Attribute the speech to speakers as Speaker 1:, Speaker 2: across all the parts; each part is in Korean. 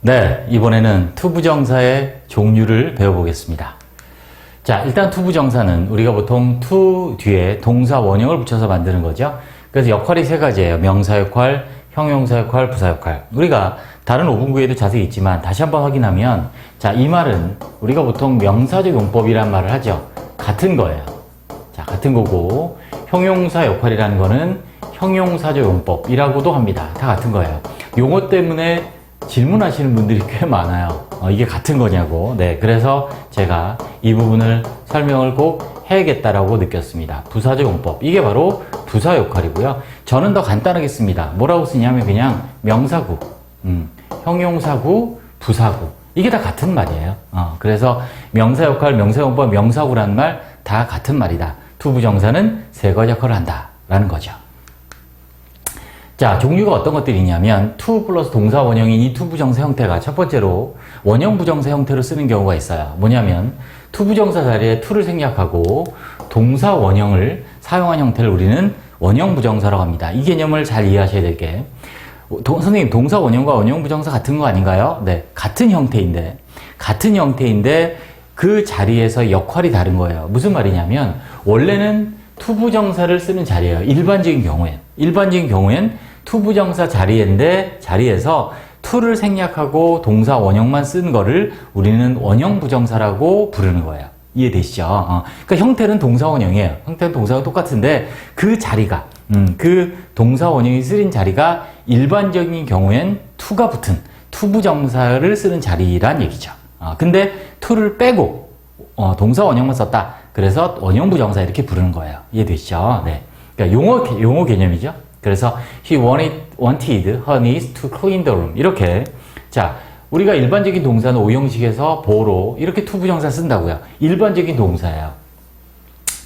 Speaker 1: 네, 이번에는 투부정사의 종류를 배워보겠습니다. 자, 일단 투부정사는 우리가 보통 투 뒤에 동사 원형을 붙여서 만드는 거죠. 그래서 역할이 세 가지예요. 명사 역할, 형용사 역할, 부사 역할. 우리가 다른 5분구에도 자세히 있지만 다시 한번 확인하면 자, 이 말은 우리가 보통 명사적 용법이란 말을 하죠. 같은 거예요. 자, 같은 거고 형용사 역할이라는 거는 형용사적 용법이라고도 합니다. 다 같은 거예요. 용어 때문에 질문하시는 분들이 꽤 많아요. 어, 이게 같은 거냐고. 네, 그래서 제가 이 부분을 설명을 꼭 해야겠다라고 느꼈습니다. 부사적 용법. 이게 바로 부사 역할이고요. 저는 더 간단하게 씁니다. 뭐라고 쓰냐면 그냥 명사구, 음, 형용사구, 부사구. 이게 다 같은 말이에요. 어, 그래서 명사 역할, 명사 용법, 명사구라는 말다 같은 말이다. 투부정사는 세 가지 역할을 한다. 라는 거죠. 자, 종류가 어떤 것들이 있냐면 to 플러스 동사 원형인 이 투부정사 형태가 첫 번째로 원형 부정사 형태로 쓰는 경우가 있어요. 뭐냐면 투부정사 자리에 to를 생략하고 동사 원형을 사용한 형태를 우리는 원형 부정사라고 합니다. 이 개념을 잘 이해하셔야 될 게 선생님 동사 원형과 원형 부정사 같은 거 아닌가요? 네, 같은 형태인데 같은 형태인데 그 자리에서 역할이 다른 거예요. 무슨 말이냐면 원래는 투부정사를 쓰는 자리예요. 일반적인 경우엔 일반적인 경우엔 투부정사 자리인데 자리에서 to를 생략하고 동사 원형만 쓴 거를 우리는 원형 부정사라고 부르는 거예요. 이해되시죠? 어. 그러니까 형태는 동사 원형이에요. 형태는 동사가 똑같은데 그 자리가 음, 그 동사 원형이 쓰인 자리가 일반적인 경우엔 to가 붙은 투부정사를 쓰는 자리란 얘기죠. 어, 근데 to를 빼고 어, 동사 원형만 썼다. 그래서 원형 부정사 이렇게 부르는 거예요. 이해되시죠? 네. 그러니까 용어 용어 개념이죠. 그래서 he wanted, wanted her niece to clean the room. 이렇게 자 우리가 일반적인 동사는 오형식에서 보로 이렇게 투부정사 쓴다고요. 일반적인 동사예요.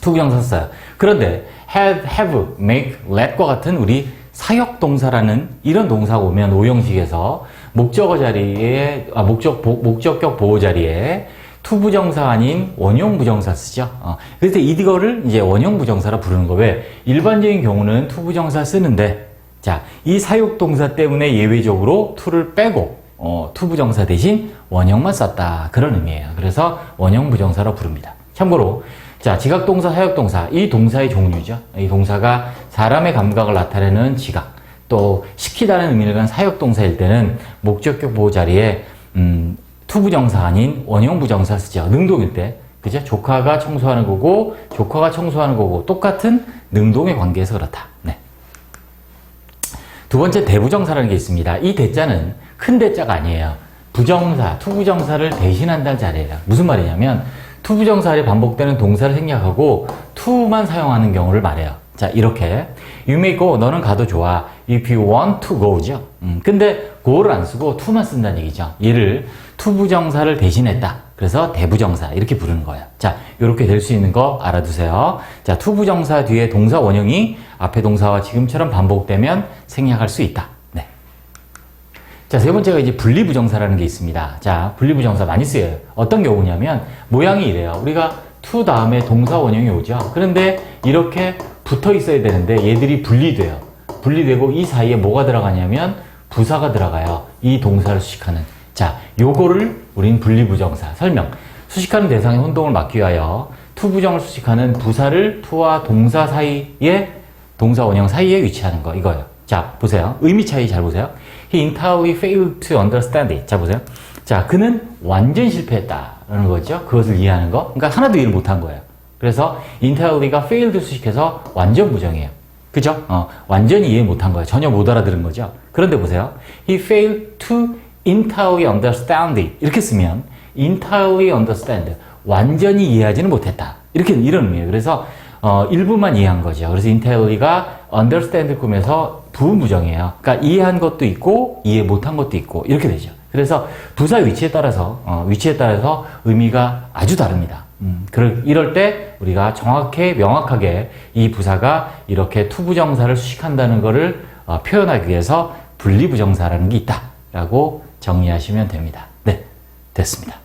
Speaker 1: 투부정사 써요. 그런데 have, have, make, let과 같은 우리 사역 동사라는 이런 동사가 오면 오형식에서 목적어 자리에 아, 목적 보, 목적격 보호 자리에 투부정사 아닌 원형 부정사 쓰죠. 어. 그래서 이거를 이제 원형 부정사라 부르는 거 왜? 일반적인 경우는 투부정사 쓰는데 자, 이 사육 동사 때문에 예외적으로 투를 빼고 어, 투부정사 대신 원형만 썼다. 그런 의미예요. 그래서 원형 부정사라 부릅니다. 참고로 자, 지각동사, 사역동사 이 동사의 종류죠. 이 동사가 사람의 감각을 나타내는 지각 또 시키다는 의미를 간 사역동사일 때는 목적격 보호 자리에 음, 투부정사 아닌 원형부정사 쓰죠. 능동일 때. 그죠? 조카가 청소하는 거고, 조카가 청소하는 거고, 똑같은 능동의 관계에서 그렇다. 네. 두 번째 대부정사라는 게 있습니다. 이 대자는 큰 대자가 아니에요. 부정사, 투부정사를 대신한다는 자리예요. 무슨 말이냐면, 투부정사에 반복되는 동사를 생략하고, to만 사용하는 경우를 말해요. 자, 이렇게. Go. 너는 가도 좋아. If you want to go죠. 음, 근데 go를 안 쓰고 to만 쓴다는 얘기죠. 얘를 투부정사를 대신했다. 그래서 대부정사 이렇게 부르는 거예요. 자, 이렇게 될 수 있는 거 알아두세요. 자, 투부정사 뒤에 동사 원형이 앞에 동사와 지금처럼 반복되면 생략할 수 있다. 네. 자, 세 번째가 이제 분리부정사라는 게 있습니다. 자, 분리부정사 많이 쓰여요. 어떤 경우냐면 모양이 이래요. 우리가 to 다음에 동사 원형이 오죠. 그런데 이렇게 붙어 있어야 되는데 얘들이 분리돼요. 분리되고 이 사이에 뭐가 들어가냐면 부사가 들어가요. 이 동사를 수식하는. 자, 요거를 우린 분리부정사 설명. 수식하는 대상의 혼동을 막기 위하여 투부정을 수식하는 부사를 투와 동사 사이에 동사 원형 사이에 위치하는 거 이거예요. 자, 보세요. 의미 차이 잘 보세요. He entirely failed to understand it. 자, 보세요. 자, 그는 완전 실패했다라는 거죠. 그것을 이해하는 거. 그러니까 하나도 이해를 못한 거예요. 그래서 entirely가 failed 수식해서 완전 부정이에요. 그죠? 어, 완전히 이해 못한 거예요. 전혀 못 알아들은 거죠. 그런데 보세요. He failed to entirely understand it. 이렇게 쓰면 entirely understand. 완전히 이해하지는 못했다. 이렇게 이런 의미예요. 그래서 어, 일부만 이해한 거죠. 그래서 entirely가 understand 꾸며서 부분부정이에요. 그러니까 이해한 것도 있고 이해 못한 것도 있고 이렇게 되죠. 그래서 부사 위치에 따라서 어, 위치에 따라서 의미가 아주 다릅니다. 음, 그럴, 이럴 때 우리가 정확히 명확하게 이 부사가 이렇게 투부정사를 수식한다는 것을 어, 표현하기 위해서 분리부정사라는 게 있다라고 정리하시면 됩니다. 네, 됐습니다.